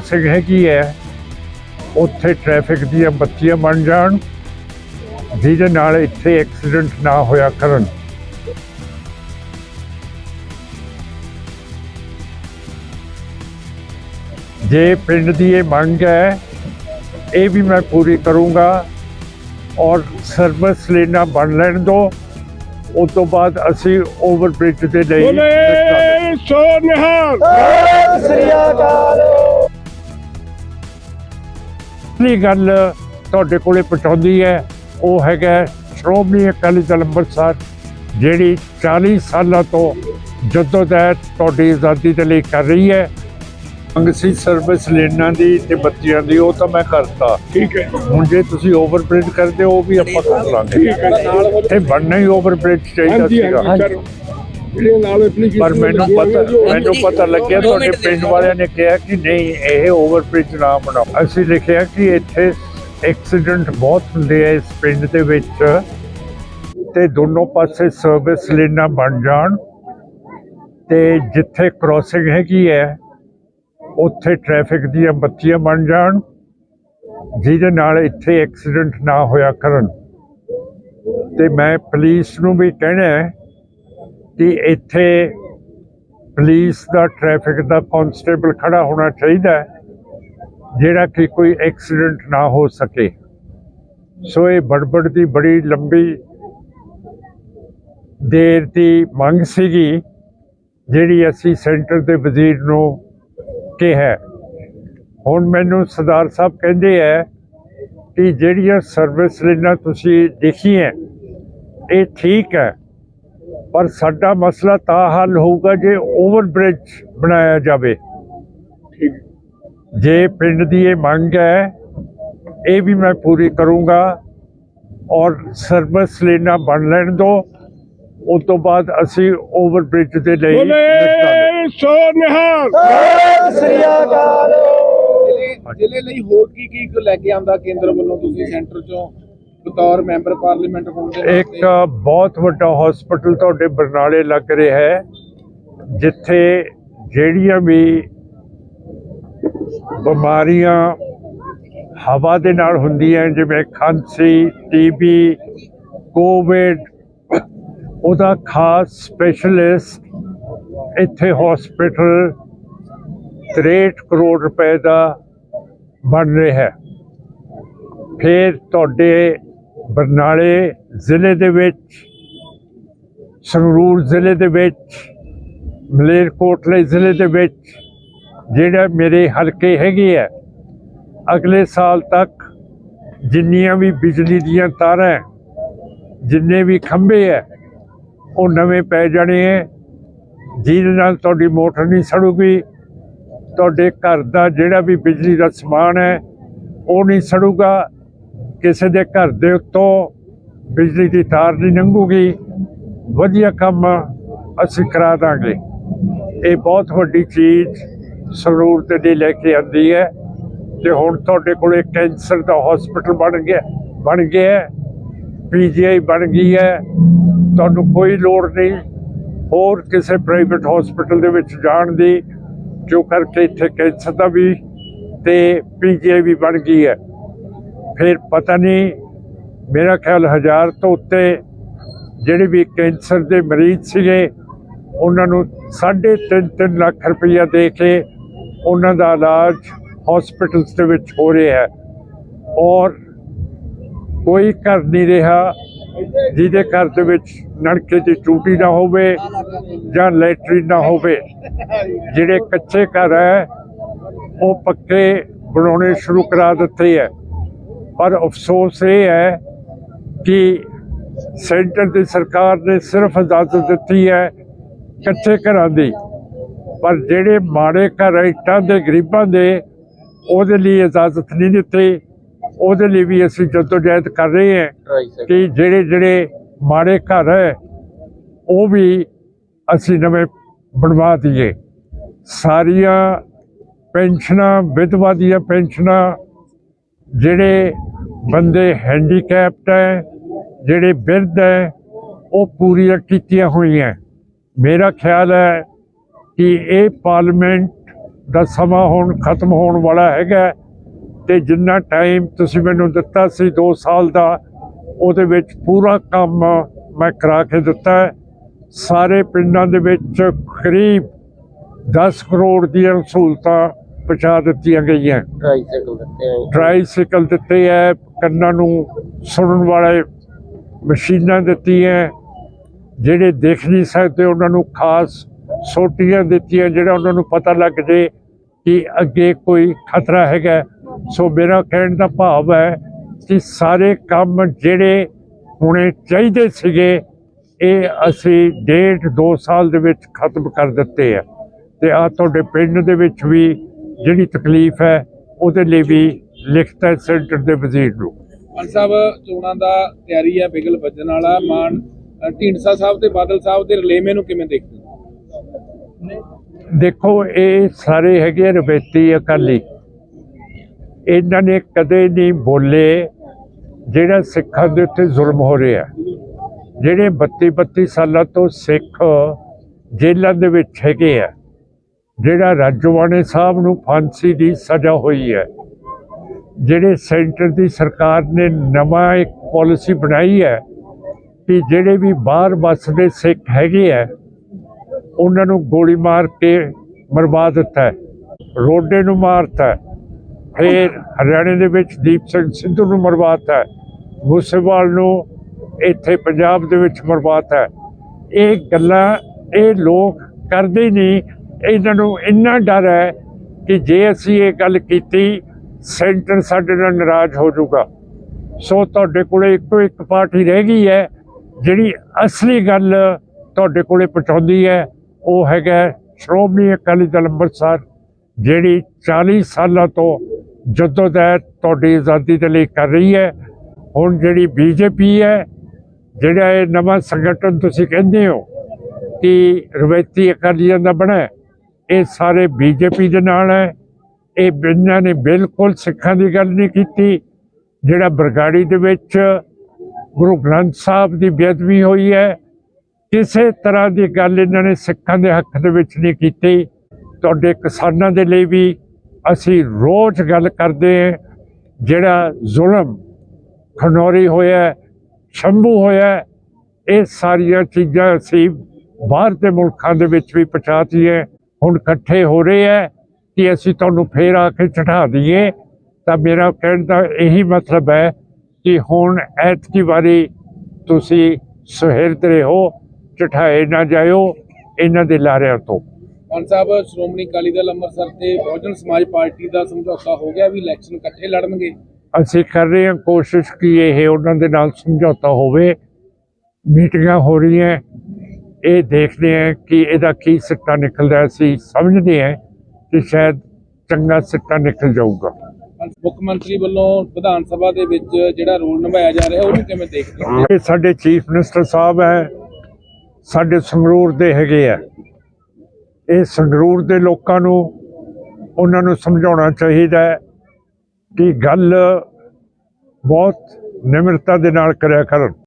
ਸਿੰਘ ਹੈਗੀ ਹੈ। ਉੱਥੇ ਟ੍ਰੈਫਿਕ ਦੀਆਂ ਬੱਤੀਆਂ ਬਣ ਜਾਣ ਜਿਹਦੇ ਨਾਲ ਇੱਥੇ ਐਕਸੀਡੈਂਟ ਨਾ ਹੋਇਆ ਕਰਨ। ਜੇ ਪਿੰਡ ਦੀ ਇਹ ਮੰਗ ਹੈ ਇਹ ਵੀ ਮੈਂ ਪੂਰੀ ਕਰੂੰਗਾ ਔਰ ਸਰਵਿਸ ਲੇਨਾ ਬਣ ਲੈਣ ਦੋ। ਉਸ ਤੋਂ ਬਾਅਦ ਅਸੀਂ ਓਵਰ ਬ੍ਰਿਜ ਦੇ ਲਈ ਸੋ ਨਿਹਾਲ। ਅਸਲੀ ਗੱਲ ਤੁਹਾਡੇ ਕੋਲੇ ਪਹੁੰਚਾਉਂਦੀ ਹੈ ਉਹ ਹੈਗਾ ਸ਼੍ਰੋਮਣੀ ਅਕਾਲੀ ਦਲ ਅੰਮ੍ਰਿਤਸਰ ਜਿਹੜੀ 40 ਸਾਲਾਂ ਤੋਂ ਜਦੋਂ ਤੱਕ ਤੁਹਾਡੀ ਆਜ਼ਾਦੀ ਦੇ ਲਈ ਕਰ ਰਹੀ ਹੈ। ਅੰਗਸੀ ਸਰਵਿਸ ਲੈਣਾ ਦੀ ਤੇ ਬੱਤੀਆਂ ਦੀ ਉਹ ਤਾਂ ਮੈਂ ਕਰਤਾ। ਠੀਕ ਹੈ ਹੁਣ ਜੇ ਤੁਸੀਂ ਓਵਰ ਬ੍ਰਿਜ ਕਰਦੇ ਹੋ ਉਹ ਵੀ ਆਪਾਂ ਕਰ ਲਾਂਗੇ। ਠੀਕ ਹੈ ਨਾਲ ਤੇ ਬਣਨਾ ਹੀ ਓਵਰ ਬ੍ਰਿਜ ਚਾਹੀਦਾ ਸੀਗਾ। ਜਿਹੜੇ ਨਾਲ ਐਪਲੀਕੇਸ਼ਨ ਪਰ ਮੈਨੂੰ ਪਤਾ ਮੈਨੂੰ ਪਤਾ ਲੱਗਿਆ ਤੁਹਾਡੇ ਪਿੰਡ ਵਾਲਿਆਂ ਨੇ ਕਿਹਾ ਕਿ ਨਹੀਂ ਇਹ ਓਵਰ ਬ੍ਰਿਜ ਨਾ ਬਣਾਓ। ਅਸੀਂ ਲਿਖਿਆ ਕਿ ਇੱਥੇ ਐਕਸੀਡੈਂਟ ਬਹੁਤ ਹੁੰਦੇ ਆ ਇਸ ਪਿੰਡ ਦੇ ਵਿੱਚ ਤੇ ਦੋਨੋਂ ਪਾਸੇ ਸਰਵਿਸ ਲੇਨਾਂ ਬਣ ਜਾਣ ਤੇ ਜਿੱਥੇ ਕ੍ਰਾਸਿੰਗ ਹੈਗੀ ਹੈ ਉੱਥੇ ਟ੍ਰੈਫਿਕ ਦੀਆਂ ਬੱਤੀਆਂ ਬਣ ਜਾਣ ਜਿਹਦੇ ਨਾਲ ਇੱਥੇ ਐਕਸੀਡੈਂਟ ਨਾ ਹੋਇਆ ਕਰਨ। ਤੇ ਮੈਂ ਪੁਲਿਸ ਨੂੰ ਵੀ ਕਹਿਣਾ ਹੈ ਕਿ ਇੱਥੇ ਪੁਲਿਸ ਦਾ ਟ੍ਰੈਫਿਕ ਦਾ ਕਾਂਸਟੇਬਲ ਖੜਾ ਹੋਣਾ ਚਾਹੀਦਾ ਜਿਹੜਾ ਕਿ ਕੋਈ ਐਕਸੀਡੈਂਟ ਨਾ ਹੋ ਸਕੇ। ਸੋ ਇਹ ਬੜਬੜ ਦੀ ਬੜੀ ਲੰਬੀ ਦੇਰ ਦੀ ਮੰਗ ਸੀਗੀ, ਜਿਹੜੀ ਅਸੀਂ ਸੈਂਟਰ ਦੇ ਵਜ਼ੀਰ ਨੂੰ ਕਿਹਾ। ਹੁਣ ਮੈਨੂੰ ਸਰਦਾਰ ਸਾਹਿਬ ਕਹਿੰਦੇ ਆ ਕਿ ਜਿਹੜੀਆਂ ਸਰਵਿਸ ਲੈਣਾ ਤੁਸੀਂ ਦੇਖੀਆਂ, ਇਹ ਠੀਕ ਹੈ। ਪਰ ਸਾਡਾ ਮਸਲਾ ਤਾਂ ਹੱਲ ਹੋਊਗਾ ਜੇ ਓਵਰ ਬ੍ਰਿਜ ਬਣਾਇਆ ਜਾਵੇ। ਜੇ ਪਿੰਡ ਦੀ ਇਹ ਮੰਗ ਹੈ ਇਹ ਵੀ ਮੈਂ ਪੂਰੀ ਕਰੂੰਗਾ ਔਰ ਸਰਵਿਸ ਲੈਣਾ ਬਣ ਲੈਣ ਦੋ। ਉਸ ਤੋਂ ਬਾਅਦ ਅਸੀਂ ਓਵਰ ਬ੍ਰਿਜ ਦੇ ਲਈ ਸੋ ਨਿਹਾਲ। ਜ਼ਿਲ੍ਹੇ ਜ਼ਿਲ੍ਹੇ ਲਈ ਹੋਰ ਕੀ ਕੀ ਲੈ ਕੇ ਆਂਦਾ ਕੇਂਦਰ ਵੱਲੋਂ ਤੁਸੀਂ ਸੈਂਟਰ ਚੋਂ? ਬਤੌਰ ਮੈਂਬਰ ਪਾਰਲੀਮੈਂਟ ਹੋਣ ਦੇ ਇੱਕ ਬਹੁਤ ਵੱਡਾ ਹਸਪੀਟਲ ਤੁਹਾਡੇ ਬਰਨਾਲੇ ਲੱਗ ਰਿਹਾ ਹੈ, ਜਿੱਥੇ ਜਿਹੜੀਆਂ ਵੀ ਬਿਮਾਰੀਆਂ ਹਵਾ ਦੇ ਨਾਲ ਹੁੰਦੀਆਂ ਜਿਵੇਂ ਖਾਂਸੀ ਟੀਬੀ ਕੋਵਿਡ ਉਹਦਾ ਖਾਸ ਸਪੈਸ਼ਲਿਸਟ ਇੱਥੇ ਹਸਪੀਟਲ 63 ਕਰੋੜ ਰੁਪਏ ਦਾ ਬਣ ਰਿਹਾ ਹੈ। ਫਿਰ ਤੁਹਾਡੇ ਬਰਨਾਲੇ ਜ਼ਿਲ੍ਹੇ ਦੇ ਵਿੱਚ, ਸੰਗਰੂਰ ਜ਼ਿਲ੍ਹੇ ਦੇ ਵਿੱਚ, ਮਲੇਰਕੋਟਲੇ ਜ਼ਿਲ੍ਹੇ ਦੇ ਵਿੱਚ ਜਿਹੜਾ ਮੇਰੇ ਹਲਕੇ ਹੈਗੇ ਆ, ਅਗਲੇ ਸਾਲ ਤੱਕ ਜਿੰਨੀਆਂ ਵੀ ਬਿਜਲੀ ਦੀਆਂ ਤਾਰਾਂ ਜਿੰਨੇ ਵੀ ਖੰਭੇ ਹੈ, ਉਹ ਨਵੇਂ ਪੈ ਜਾਣੇ ਹੈ। ਜਿਹਦੇ ਨਾਲ ਤੁਹਾਡੀ ਮੋਟਰ ਨਹੀਂ ਸੜੂਗੀ, ਤੁਹਾਡੇ ਘਰ ਦਾ ਜਿਹੜਾ ਵੀ ਬਿਜਲੀ ਦਾ ਸਮਾਨ ਹੈ, ਉਹ ਨਹੀਂ ਸੜੂਗਾ। ਕਿਸੇ ਦੇ ਘਰ ਦੇ ਉੱਤੋਂ ਬਿਜਲੀ ਦੀ ਤਾਰ ਨਹੀਂ ਲੰਘੂਗੀ। ਵਧੀਆ ਕੰਮ ਅਸੀਂ ਕਰਾ ਦਾਂਗੇ। ਇਹ ਬਹੁਤ ਵੱਡੀ ਚੀਜ਼ ਸਰੂਰ ਦੇ ਲਈ ਲੈ ਕੇ ਆਂਦੀ ਹੈ। ਤੇ ਹੁਣ ਤੁਹਾਡੇ ਕੋਲੇ ਕੈਂਸਰ ਦਾ ਹਸਪੀਟਲ ਬਣ ਗਿਆ ਬਣ ਗਿਆ ਪੀਜੀਆਈ ਬਣ ਗਈ ਹੈ। ਤੁਹਾਨੂੰ ਕੋਈ ਲੋੜ ਨਹੀਂ ਹੋਰ ਕਿਸੇ ਪ੍ਰਾਈਵੇਟ ਹਸਪੀਟਲ ਦੇ ਵਿੱਚ ਜਾਣ ਦੀ, ਜੋ ਕਰਕੇ ਇੱਥੇ ਕੈਂਸਰ ਦਾ ਵੀ ਤੇ ਪੀਜੀਆਈ ਵੀ ਬਣ ਗਈ ਹੈ। ਫਿਰ ਪਤਾ ਨਹੀਂ, ਮੇਰਾ ਖਿਆਲ ਹਜ਼ਾਰ ਤੋਂ ਉੱਤੇ ਜਿਹੜੇ ਵੀ ਕੈਂਸਰ ਦੇ ਮਰੀਜ਼ ਸੀਗੇ, ਉਹਨਾਂ ਨੂੰ 3.5 ਲੱਖ ਰੁਪਈਆ ਦੇ ਕੇ ਉਹਨਾਂ ਦਾ ਇਲਾਜ ਹਸਪੀਟਲਸ ਦੇ ਵਿੱਚ ਹੋ ਰਿਹਾ ਹੈ। ਔਰ ਕੋਈ ਘਰ ਨਹੀਂ ਰਿਹਾ ਜਿਹਦੇ ਘਰ ਦੇ ਵਿੱਚ ਨਲਕੇ ਦੀ ਟੂਟੀ ਨਾ ਹੋਵੇ ਜਾਂ ਲੈਟਰੀਨ ਨਾ ਹੋਵੇ। ਜਿਹੜੇ ਕੱਚੇ ਘਰ ਹੈ, ਉਹ ਪੱਕੇ ਬਣਾਉਣੇ ਸ਼ੁਰੂ ਕਰਾ ਦਿੱਤੇ ਹੈ। ਪਰ ਅਫਸੋਸ ਇਹ ਹੈ ਕਿ ਸੈਂਟਰ ਦੀ ਸਰਕਾਰ ਨੇ ਸਿਰਫ ਇਜਾਜ਼ਤ ਦਿੱਤੀ ਹੈ ਕੱਚੇ ਘਰਾਂ ਦੀ। ਪਰ ਜਿਹੜੇ ਮਾੜੇ ਘਰ ਇੱਟਾਂ ਦੇ ਗਰੀਬਾਂ ਦੇ ਉਹਦੇ ਲਈ ਇਜਾਜ਼ਤ ਨਹੀਂ ਦਿੱਤੀ। ਉਹਦੇ ਲਈ ਵੀ ਅਸੀਂ ਜਦੋਜਹਿਦ ਕਰ ਰਹੇ ਹਾਂ ਕਿ ਜਿਹੜੇ ਜਿਹੜੇ ਮਾੜੇ ਘਰ ਹੈ ਉਹ ਵੀ ਅਸੀਂ ਨਵੇਂ ਬਣਵਾ ਦਈਏ। ਸਾਰੀਆਂ ਪੈਨਸ਼ਨਾਂ ਵਿਧਵਾ ਦੀਆਂ ਪੈਨਸ਼ਨਾਂ ਜਿਹੜੇ ਬੰਦੇ ਹੈਂਡੀਕੈਪਟ ਹੈ, ਜਿਹੜੇ ਬਿਰਧ ਹੈ, ਉਹ ਪੂਰੀਆਂ ਕੀਤੀਆਂ ਹੋਈਆਂ। ਮੇਰਾ ਖਿਆਲ ਹੈ ਕਿ ਇਹ ਪਾਰਲੀਮੈਂਟ ਦਾ ਸਮਾਂ ਹੁਣ ਖਤਮ ਹੋਣ ਵਾਲਾ ਹੈਗਾ ਤੇ ਜਿੰਨਾ ਟਾਈਮ ਤੁਸੀਂ ਮੈਨੂੰ ਦਿੱਤਾ ਸੀ 2 ਸਾਲ ਦਾ, ਉਹਦੇ ਵਿੱਚ ਪੂਰਾ ਕੰਮ ਮੈਂ ਕਰਾ ਕੇ ਦਿੱਤਾ ਸਾਰੇ ਪਿੰਡਾਂ ਦੇ ਵਿੱਚ ਕਰੀਬ 10 ਕਰੋੜ ਦੀਆਂ ਸਹੂਲਤਾਂ ਪਹੁੰਚਾ ਦਿੱਤੀਆਂ ਗਈਆਂ। ਟ੍ਰਾਈਸਾਈਕਲ ਦਿੱਤੇ ਆ ਟ੍ਰਾਈਸਾਈਕਲ ਦਿੱਤੇ ਹੈ ਕੰਨਾਂ ਨੂੰ ਸੁਣਨ ਵਾਲੇ ਮਸ਼ੀਨਾਂ ਦਿੱਤੀਆਂ ਜਿਹੜੇ ਦੇਖ ਨਹੀਂ ਸਕਦੇ ਉਹਨਾਂ ਨੂੰ ਖਾਸ ਸੋਟੀਆਂ ਦਿੱਤੀਆਂ ਜਿਹੜਾ ਉਹਨਾਂ ਨੂੰ ਪਤਾ ਲੱਗ ਜੇ ਕਿ ਅੱਗੇ ਕੋਈ ਖਤਰਾ ਹੈਗਾ। ਸੋ ਮੇਰਾ ਕਹਿਣ ਦਾ ਭਾਵ ਹੈ ਕਿ ਸਾਰੇ ਕੰਮ ਜਿਹੜੇ ਹੋਣੇ ਚਾਹੀਦੇ ਸੀਗੇ ਇਹ ਅਸੀਂ ਡੇਢ ਦੋ ਸਾਲ ਦੇ ਵਿੱਚ ਖਤਮ ਕਰ ਦਿੱਤੇ ਆ। ਤੇ ਆ ਤੁਹਾਡੇ ਪਿੰਡ ਦੇ ਵਿੱਚ ਵੀ ਜਿਹੜੀ ਤਕਲੀਫ ਹੈ ਉਹਦੇ ਲਈ ਵੀ ਲਿਖਤਾ ਹੈ ਸੈਂਟਰ ਦੇ ਵਜ਼ੀਰ ਨੂੰ। ਮਾਨ ਸਾਹਿਬ ਚੋਣਾਂ ਦਾ ਤਿਆਰੀ ਹੈ ਬਿਗਲ ਵੱਜਣ ਵਾਲਾ। ਮਾਨ ਢੀਂਡਸਾ ਸਾਹਿਬ ਤੇ ਬਾਦਲ ਸਾਹਿਬ ਦੇ ਰਲੇਵੇਂ ਨੂੰ ਕਿਵੇਂ ਦੇਖਦੇ ਦੇਖੋ ਇਹ ਸਾਰੇ ਹੈਗੇ ਰਵੇਤੀ ਅਕਾਲੀ। ਇਹਨਾਂ ਨੇ ਕਦੇ ਨਹੀਂ ਬੋਲੇ ਜਿਹੜਾ ਸਿੱਖਾਂ ਦੇ ਉੱਤੇ ਜ਼ੁਲਮ ਹੋ ਰਿਹਾ। ਜਿਹੜੇ 32 32 ਸਾਲਾਂ ਤੋਂ ਸਿੱਖ ਜੇਲ੍ਹਾਂ ਦੇ ਵਿੱਚ ਹੈਗੇ ਆ ਜਿਹੜਾ ਰਾਜਵਾਨੇ ਸਾਹਿਬ ਨੂੰ ਫਾਂਸੀ ਦੀ ਸਜ਼ਾ ਹੋਈ ਹੈ, ਜਿਹੜੇ ਸੈਂਟਰ ਦੀ ਸਰਕਾਰ ਨੇ ਨਵਾਂ ਇੱਕ ਪਾਲਿਸੀ ਬਣਾਈ ਹੈ ਕਿ ਜਿਹੜੇ ਵੀ ਬਾਹਰ ਵੱਸਦੇ ਸਿੱਖ ਹੈਗੇ ਆ ਉਹਨਾਂ ਨੂੰ ਗੋਲੀ ਮਾਰ ਕੇ ਮਰਵਾ ਦਿੱਤਾ ਰੋਡੇ ਨੂੰ ਮਾਰਤਾ ਫਿਰ ਹਰਿਆਣੇ ਦੇ ਵਿੱਚ ਦੀਪ ਸਿੰਘ ਸਿੱਧੂ ਨੂੰ ਮਰਵਾਤਾ ਹੈ। ਮੂਸੇਵਾਲ ਨੂੰ ਇੱਥੇ ਪੰਜਾਬ ਦੇ ਵਿੱਚ ਮਰਵਾਤਾ ਇਹ ਗੱਲਾਂ ਇਹ ਲੋਕ ਕਰਦੇ ਨਹੀਂ ਇਹਨਾਂ ਨੂੰ ਇੰਨਾ ਡਰ ਹੈ ਕਿ ਜੇ ਅਸੀਂ ਇਹ ਗੱਲ ਕੀਤੀ, ਸੈਂਟਰ ਸਾਡੇ ਨਾਲ ਨਾਰਾਜ਼ ਹੋ ਜਾਊਗਾ। ਸੋ ਤੁਹਾਡੇ ਕੋਲੇ ਇੱਕੋ ਇੱਕ ਪਾਰਟੀ ਰਹਿ ਗਈ ਹੈ, ਜਿਹੜੀ ਅਸਲੀ ਗੱਲ ਤੁਹਾਡੇ ਕੋਲੇ ਪਹੁੰਚਾਉਂਦੀ ਹੈ। ਉਹ ਹੈਗਾ ਸ਼੍ਰੋਮਣੀ ਅਕਾਲੀ ਦਲ ਅੰਮ੍ਰਿਤਸਰ, ਜਿਹੜੀ 40 ਸਾਲਾਂ ਤੋਂ ਜਦੋਜਹਿਦ ਤੁਹਾਡੀ ਆਜ਼ਾਦੀ ਦੇ ਲਈ ਕਰ ਰਹੀ ਹੈ। ਹੁਣ ਜਿਹੜੀ ਬੀਜੇਪੀ ਹੈ, ਜਿਹੜਾ ਇਹ ਨਵਾਂ ਸੰਗਠਨ ਤੁਸੀਂ ਕਹਿੰਦੇ ਹੋ ਕਿ ਰਵਾਇਤੀ ਅਕਾਲੀਆਂ ਦਾ ਬਣਾ ਇਹ ਸਾਰੇ ਬੀਜੇਪੀ ਦੇ ਨਾਲ ਹੈ। ਇਹ ਇਹਨਾਂ ਨੇ ਬਿਲਕੁਲ ਸਿੱਖਾਂ ਦੀ ਗੱਲ ਨਹੀਂ ਕੀਤੀ। ਜਿਹੜਾ ਬਰਗਾੜੀ ਦੇ ਵਿੱਚ ਗੁਰੂ ਗ੍ਰੰਥ ਸਾਹਿਬ ਦੀ ਬੇਅਦਬੀ ਹੋਈ ਹੈ, ਕਿਸੇ ਤਰ੍ਹਾਂ ਦੀ ਗੱਲ ਇਹਨਾਂ ਨੇ ਸਿੱਖਾਂ ਦੇ ਹੱਕ ਦੇ ਵਿੱਚ ਨਹੀਂ ਕੀਤੀ। ਤੁਹਾਡੇ ਕਿਸਾਨਾਂ ਦੇ ਲਈ ਵੀ ਅਸੀਂ ਰੋਜ਼ ਗੱਲ ਕਰਦੇ ਹਾਂ। ਜਿਹੜਾ ਜ਼ੁਲਮ ਖਨੌਰੀ ਹੋਇਆ, ਸ਼ੰਭੂ ਹੋਇਆ, ਇਹ ਸਾਰੀਆਂ ਚੀਜ਼ਾਂ ਅਸੀਂ ਬਾਹਰ ਦੇ ਮੁਲਕਾਂ ਦੇ ਵਿੱਚ ਵੀ ਪਹੁੰਚਾਤੀ ਹੁਣ ਇਕੱਠੇ ਹੋ ਰਹੇ ਹੈ ਕਿ ਅਸੀਂ ਤੁਹਾਨੂੰ ਫੇਰ ਆ ਕੇ ਚੜਾ ਦਈਏ। ਤਾਂ ਮੇਰਾ ਕਹਿਣ ਦਾ ਇਹੀ ਮਤਲਬ ਹੈ ਕਿ ਹੁਣ ਐਤਕੀ ਵਾਰੀ ਤੁਸੀਂ ਸੁਹਿਰਦ ਰਹੋ ਚਟਾਏ ਨਾ ਜਾਇਓ ਇਹਨਾਂ ਦੇ ਲਾਰਿਆਂ ਤੋਂ। ਮਾਨ ਸਾਹਿਬ ਸ਼੍ਰੋਮਣੀ ਅਕਾਲੀ ਦਲ ਅੰਮ੍ਰਿਤਸਰ ਤੇ ਬਹੁਜਨ ਸਮਾਜ ਪਾਰਟੀ ਦਾ ਸਮਝੌਤਾ ਹੋ ਗਿਆ ਵੀ ਇਲੈਕਸ਼ਨ ਇਕੱਠੇ ਲੜਨਗੇ। ਅਸੀਂ ਕਰ ਰਹੇ ਹਾਂ ਕੋਸ਼ਿਸ਼ ਕਿ ਇਹ ਉਹਨਾਂ ਦੇ ਨਾਲ ਸਮਝੌਤਾ ਹੋਵੇ। ਮੀਟਿੰਗਾਂ ਹੋ ਰਹੀਆਂ ਇਹ ਦੇਖਦੇ ਹਾਂ ਕਿ ਇਹਦਾ ਕੀ ਸਿੱਟਾ ਨਿਕਲਦਾ। ਅਸੀਂ ਸਮਝਦੇ ਹਾਂ ਕਿ ਸ਼ਾਇਦ ਚੰਗਾ ਸਿੱਟਾ ਨਿਕਲ ਜਾਊਗਾ। ਮੁੱਖ ਮੰਤਰੀ ਵੱਲੋਂ ਵਿਧਾਨ ਸਭਾ ਦੇ ਵਿੱਚ ਜਿਹੜਾ ਰੋਲ ਨਿਭਾਇਆ ਜਾ ਰਿਹਾ ਉਹਨੂੰ ਕਿਵੇਂ ਦੇਖਦੇ ਹੋ? ਇਹ ਸਾਡੇ ਚੀਫ ਮਿਨਿਸਟਰ ਸਾਹਿਬ ਹੈ ਸਾਡੇ ਸੰਗਰੂਰ ਦੇ ਹੈਗੇ ਆ। ਇਹ ਸੰਗਰੂਰ ਦੇ ਲੋਕਾਂ ਨੂੰ ਉਹਨਾਂ ਨੂੰ ਸਮਝਾਉਣਾ ਚਾਹੀਦਾ ਕਿ ਗੱਲ ਬਹੁਤ ਨਿਮਰਤਾ ਦੇ ਨਾਲ ਕਰਿਆ ਕਰਨ।